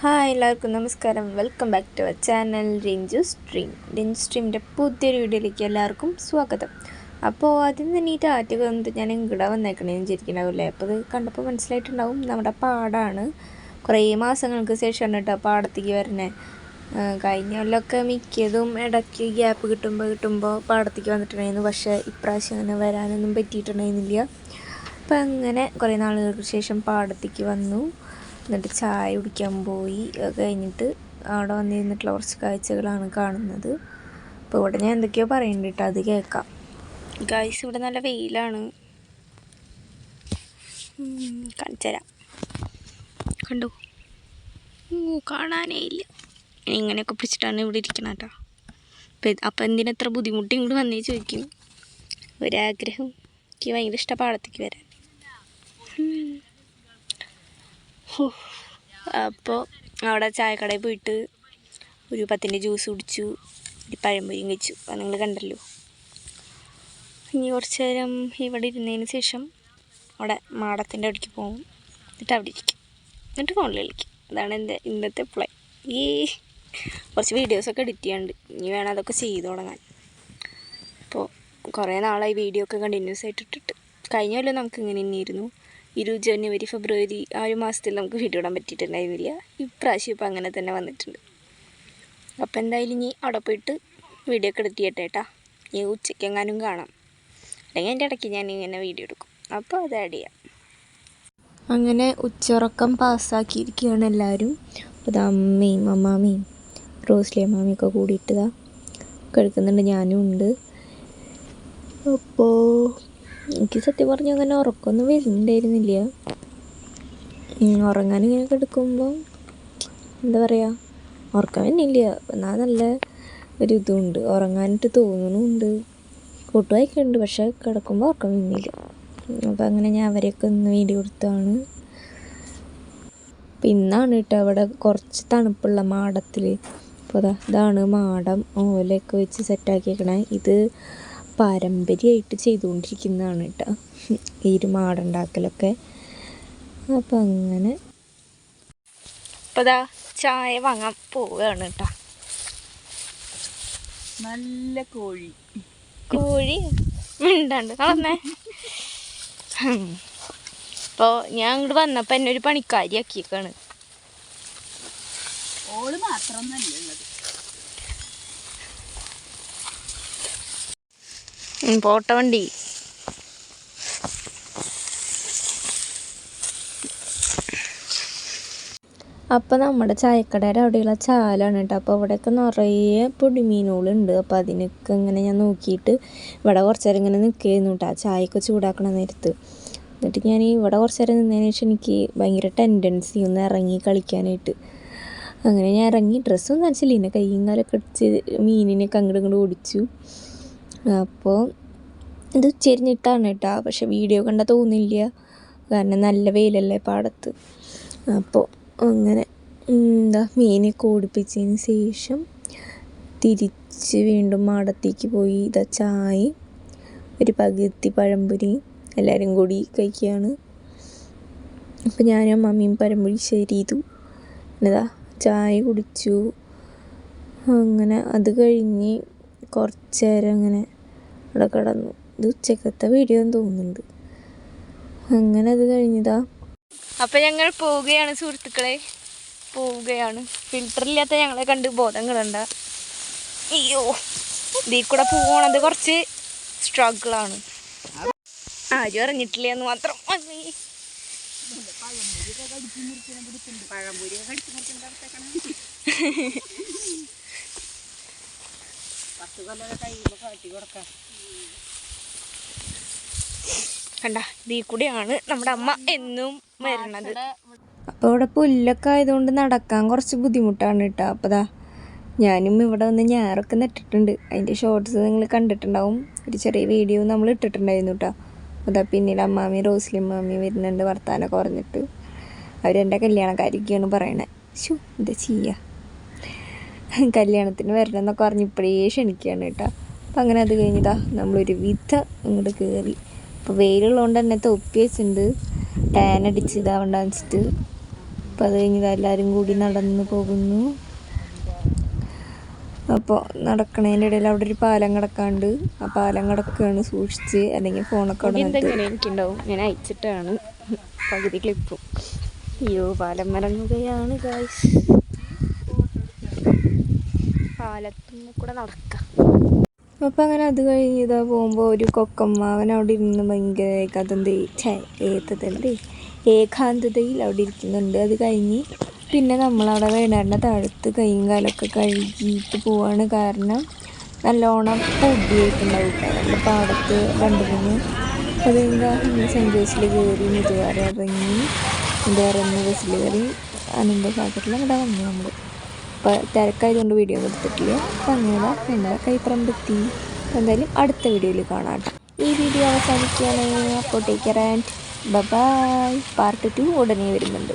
Hi എല്ലാവർക്കും നമസ്കാരം. Welcome back to our channel Ranju stream Ranju സ്ട്രീമിന്റെ പുതിയൊരു വീഡിയോയിലേക്ക് എല്ലാവർക്കും സ്വാഗതം. അപ്പോൾ ആദ്യം തന്നെ ഈ ടാറ്റ് വന്നിട്ട് ഞാൻ ഇങ്ങടെ വന്നേക്കണേന്ന് ചിരിക്കണമല്ലേ അപ്പോൾ അത് കണ്ടപ്പോൾ മനസ്സിലായിട്ടുണ്ടാവും നമ്മുടെ പാടാണ് കുറേ മാസങ്ങൾക്ക് ശേഷമാണ് കേട്ടോ പാടത്തേക്ക് വരണേ. കഴിഞ്ഞ കൊല്ലമൊക്കെ മിക്കതും ഇടയ്ക്ക് ഗ്യാപ്പ് കിട്ടുമ്പോൾ കിട്ടുമ്പോൾ പാടത്തേക്ക് വന്നിട്ടുണ്ടായിരുന്നു. പക്ഷേ ഇപ്രാവശ്യം അങ്ങനെ വരാനൊന്നും പറ്റിയിട്ടുണ്ടായിരുന്നില്ല. അപ്പം അങ്ങനെ കുറേ നാളുകൾക്ക് ശേഷം പാടത്തേക്ക് വന്നു. എന്നിട്ട് ചായ കുടിക്കാൻ പോയി. കഴിഞ്ഞിട്ട് അവിടെ വന്നിരുന്നിട്ടുള്ള കുറച്ച് കാഴ്ചകളാണ് കാണുന്നത്. അപ്പോൾ ഇവിടെ ഞാൻ എന്തൊക്കെയോ പറയുന്നുണ്ട് അത് കേൾക്കാം. ഗായ്സ് ഇവിടെ നല്ല വെയിലാണ്. കാണിച്ചുതരാം കണ്ടു? കാണാനേ ഇല്ല. ഇങ്ങനെയൊക്കെ പിടിച്ചിട്ടാണ് ഇവിടെ ഇരിക്കണം കേട്ടോ. അപ്പം അപ്പം എന്തിനെത്ര ബുദ്ധിമുട്ട് ഇങ്ങോട്ട് വന്നേ ചോദിക്കും ഒരാഗ്രഹം എനിക്ക് ഭയങ്കര ഇഷ്ടപ്പാടത്തേക്ക് വരാൻ. അപ്പോൾ അവിടെ ചായക്കടയിൽ പോയിട്ട് ഒരു പത്തിന്റെ ജ്യൂസ് കുടിച്ചു ഒരു പഴംപൊരിയും കഴിച്ചു. അത് നിങ്ങൾ കണ്ടല്ലോ. ഇനി കുറച്ച് നേരം ഇവിടെ ഇരുന്നതിന് ശേഷം അവിടെ മാടത്തിന്റെ അവിടേക്ക് പോകും. എന്നിട്ട് അവിടെ ഇരിക്കും. എന്നിട്ട് ഫോണിൽ കളിക്കും. അതാണ് എന്റെ ഇന്നത്തെ പ്ലേ ഈ കുറച്ച് വീഡിയോസൊക്കെ എഡിറ്റ് ചെയ്യാണ്ട് ഇനി വേണം അതൊക്കെ ചെയ്തു തുടങ്ങാൻ. അപ്പോൾ കുറേ നാളായി വീഡിയോ ഒക്കെ കണ്ടിന്യൂസ് ആയിട്ട് ഇട്ടിട്ട്. നമുക്ക് ഇങ്ങനെ തന്നെയായിരുന്നു. ഇരു ജനുവരി ഫെബ്രുവരി ആ ഒരു മാസത്തിൽ നമുക്ക് വീഡിയോ ഇടാൻ പറ്റിയിട്ടുണ്ടായിരുന്നില്ല. ഇപ്രാവശ്യം ഇപ്പോൾ അങ്ങനെ തന്നെ വന്നിട്ടുണ്ട്. അപ്പോൾ എന്തായാലും ഇനി അവിടെ പോയിട്ട് വീഡിയോ ഒക്കെ എഡിറ്റ് ചെയ്യട്ടെ ഈ ഉച്ചയ്ക്ക് കാണാം. അല്ലെങ്കിൽ എന്റെ ഇടയ്ക്ക് ഞാൻ ഇങ്ങനെ വീഡിയോ എടുക്കും. അപ്പോൾ അത് ആഡ് ചെയ്യാം. അങ്ങനെ ഉച്ചുറക്കം പാസ്സാക്കിയിരിക്കുകയാണ് എല്ലാവരും. അപ്പോൾ അമ്മയും അമ്മാമ്മയും റോസ്ലി അമ്മാമ്മയൊക്കെ കൂടിയിട്ട് കിടക്കുന്നുണ്ട്. ഞാനും ഉണ്ട്. അപ്പോൾ എനിക്ക് സത്യം പറഞ്ഞാൽ അങ്ങനെ ഉറക്കമൊന്നും വരുന്നുണ്ടായിരുന്നില്ല. ഉറങ്ങാൻ ഇങ്ങനെ കിടക്കുമ്പോൾ എന്താ പറയുക ഉറക്കം വരുന്നില്ല. എന്നാൽ നല്ല ഒരു ഇതുണ്ട്. ഉറങ്ങാനായിട്ട് തോന്നുന്നുണ്ട്. കൂട്ടുവായിക്കെ ഉണ്ട് പക്ഷെ കിടക്കുമ്പോൾ ഉറക്കം വരുന്നില്ല. അപ്പോൾ അങ്ങനെ ഞാൻ അവരെയൊക്കെ ഒന്ന് വീഡിയോ കൊടുത്താണ്. അപ്പം ഇന്നാണ് കേട്ടോ അവിടെ കുറച്ച് തണുപ്പുള്ള മാടത്തിൽ അപ്പോൾ ഇതാണ് മാടം ഓലയൊക്കെ വെച്ച് സെറ്റാക്കിയേക്കണേ ഇത് പാരമ്പര്യമായിട്ട് ചെയ്തുകൊണ്ടിരിക്കുന്നതാണ് കേട്ടോ. ഈ ഒരു മാടുണ്ടാക്കലൊക്കെ അപ്പം അങ്ങനെ അപ്പോൾ ചായ വാങ്ങാൻ പോവുകയാണ് കേട്ടോ. നല്ല കോഴി. കോഴി? മിണ്ടാണ്ട്. നടന്നേ അപ്പോൾ ഞാൻ ഇങ്ങോട്ട് വന്നപ്പോൾ എന്നെ ഒരു പണിക്കാരിയാക്കിയേക്കാണ്. ഓൾ മാത്രം ഉള്ളത്? പോട്ട വണ്ടി. നമ്മുടെ ചായക്കടയുടെ അവിടെയുള്ള ചാലാണ് കേട്ടോ. അപ്പോൾ അവിടെയൊക്കെ നിറയെ പൊടിമീനുകളുണ്ട്. അപ്പോൾ അതിനൊക്കെ ഇങ്ങനെ ഞാൻ നോക്കിയിട്ട് ഇവിടെ കുറച്ച് നേരം ഇങ്ങനെ നിൽക്കുകയായിരുന്നു കേട്ടോ ചായയൊക്കെ ചൂടാക്കണ നേരത്ത്. എന്നിട്ട് ഞാൻ ഇവിടെ കുറച്ച് നേരം നിന്നതിന് ശേഷം എനിക്ക് ഭയങ്കര ടെൻഡൻസി ഒന്ന് ഇറങ്ങി കളിക്കാനായിട്ട്. അങ്ങനെ ഞാൻ ഇറങ്ങി ഡ്രസ്സൊന്നും നനച്ചില്ല എന്നെ കയ്യും കാലൊക്കെ അടിച്ച് മീനിനൊക്കെ അങ്ങോട്ട് ഇങ്ങോട്ട് ഓടിച്ചു. അപ്പോൾ ഇത് ചെരിഞ്ഞിട്ടാണ് കേട്ടോ. പക്ഷെ വീഡിയോ കണ്ടാൽ തോന്നില്ല. കാരണം നല്ല വെയിലല്ലേ പാടത്ത് അപ്പോൾ അങ്ങനെ എന്താ മീനെ കൂടിപ്പിച്ചതിന് ശേഷം തിരിച്ച് വീണ്ടും മാടത്തേക്ക് പോയി. ഇതാ ചായ ഒരു പകുതി പഴംപൊരി എല്ലാവരും കൂടി കഴിക്കുകയാണ്. അപ്പോൾ ഞാനും മമ്മിയും പഴംപൊരി ഷെയർ ചെയ്തു. എന്നതാ ചായ കുടിച്ചു. അങ്ങനെ അത് കഴിഞ്ഞ് കുറച്ച് നേരം അങ്ങനെ അവിടെ കിടന്നു. ഇത് ഉച്ചക്കത്തെ വീഡിയോ എന്ന് തോന്നുന്നുണ്ട്. അങ്ങനെ അത് കഴിഞ്ഞതാ. അപ്പം ഞങ്ങൾ പോവുകയാണ് സുഹൃത്തുക്കളെ. പോവുകയാണ്. ഫിൽറ്റർ ഇല്ലാത്ത ഞങ്ങളെ കണ്ട് ബോധം കിടണ്ട. അയ്യോ ഇതിൽ കൂടെ പോകണത് കുറച്ച് സ്ട്രഗിളാണ് ആരും അറിഞ്ഞിട്ടില്ല എന്ന് മാത്രം പത്ത് കൊല്ലം കാട്ടി കൊടുക്കാം. കണ്ട ഇതിൽ കൂടെയാണ് നമ്മുടെ അമ്മ എന്നും വരണത് അപ്പോൾ ഇവിടെ പുല്ലൊക്കെ ആയതുകൊണ്ട് നടക്കാൻ കുറച്ച് ബുദ്ധിമുട്ടാണ് കേട്ടോ. അപ്പോൾ ദാ ഞാനും ഇവിടെ വന്ന് ഞാറൊക്കെ നട്ടിട്ടുണ്ട്. അതിന്റെ ഷോർട്ട്സ് നിങ്ങൾ കണ്ടിട്ടുണ്ടാവും. ഒരു ചെറിയ വീഡിയോ നമ്മൾ ഇട്ടിട്ടുണ്ടായിരുന്നു കേട്ടോ. അതാ പിന്നീട് അമ്മാമി റോസ്ലി അമ്മാമി വരുന്നുണ്ട് വർത്താനൊക്കെ പറഞ്ഞിട്ട്. അവരെന്റെ കല്യാണക്കാരിക്കാണ് പറയണേ. ശു എന്താ ചെയ്യുക കല്യാണത്തിന് വരണം എന്നൊക്കെ പറഞ്ഞ് ഇപ്പോഴേ ക്ഷണിക്കുകയാണ് കേട്ടോ. അപ്പം അങ്ങനെ അത് കഴിഞ്ഞിതാ നമ്മളൊരു വിധ ഇങ്ങോട്ട് കയറി അപ്പോൾ വെയിലുള്ളതുകൊണ്ട് തന്നെ തൊപ്പി വെച്ചിട്ടുണ്ട്. ടാൻ അടിച്ച് ഇതാവണ്ട വെച്ചിട്ട്. അപ്പോൾ അത് കഴിഞ്ഞിതാ എല്ലാവരും കൂടി നടന്ന് പോകുന്നു. അപ്പോൾ നടക്കണതിന്റെ ഇടയിൽ അവിടെ ഒരു പാലം കിടക്കാണ്ട് ആ പാലം കിടക്കുകയാണ് സൂക്ഷിച്ച് അല്ലെങ്കിൽ ഫോണൊക്കെ എനിക്കുണ്ടാവും ഞാൻ അയച്ചിട്ടാണ് പകുതി ക്ലിപ്പും. അയ്യോ പാലം മറങ്ങുകയാണ് ഗായ്സ് പാലത്തുമ്മ കൂടെ നടക്കാം. അപ്പം അങ്ങനെ അത് കഴിഞ്ഞ് ഇതാ പോകുമ്പോൾ ഒരു കൊക്കമ്മാവൻ അവിടെ ഇരുന്ന് ഭയങ്കര ഏകാന്തത ഛേ ഏത്തതല്ലേ ഏകാന്തതയിൽ അവിടെ ഇരിക്കുന്നുണ്ട്. അത് കഴിഞ്ഞ് പിന്നെ നമ്മളവിടെ വേണേണ്ട താഴത്ത് കൈയും കാലൊക്കെ കഴുകിയിട്ട് പോവാണ് കാരണം നല്ലോണം പൊടിയായിട്ടുണ്ടാവും കേട്ടോ പാടത്ത് രണ്ട് മൂന്ന് അത് കഴിഞ്ഞാൽ നമ്മൾ സെന്റ് ജോസിൽ കയറി മുതുവാര ഇറങ്ങി. എന്താ പറയുന്നത് ബസ്സിൽ കയറി അനന്തസാഗറിൽ അവിടെ വന്നു നമ്മൾ അപ്പോൾ തിരക്കായതുകൊണ്ട് വീഡിയോ കൊടുത്തിട്ടില്ല അപ്പം അങ്ങനെ നമ്മളെ കൈപ്പറമ്പെത്തി എന്തായാലും അടുത്ത വീഡിയോയിൽ കാണാം ഈ വീഡിയോ അവസാനിക്കുകയാണ്. അപ്പോൾ take care and bye part two ഉടനെ വരുന്നുണ്ട്.